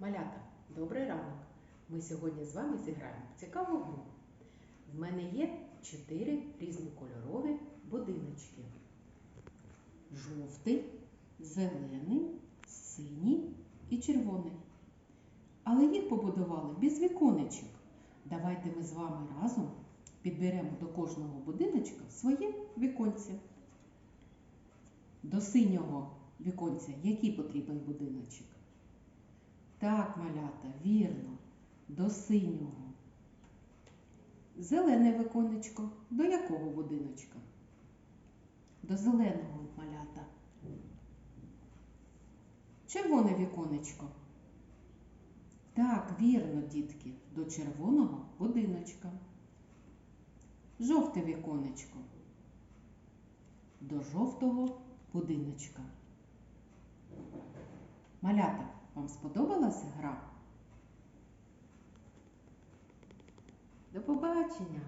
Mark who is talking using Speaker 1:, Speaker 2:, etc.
Speaker 1: Малята, добрий ранок! Ми сьогодні з вами зіграємо в цікаву гру. В мене є чотири різнокольорові будиночки. Жовтий, зелений, синій і червоний. Але їх побудували без віконечок. Давайте ми з вами разом підберемо до кожного будиночка своє віконце. До синього віконця який потрібен будиночок? Так, малята, вірно, до синього. Зелене віконечко. До якого будиночка? До зеленого малята. Червоне віконечко. Так, вірно, дітки, до червоного будиночка. Жовте віконечко. До жовтого будиночка. Малята, вам сподобалася гра? До побачення!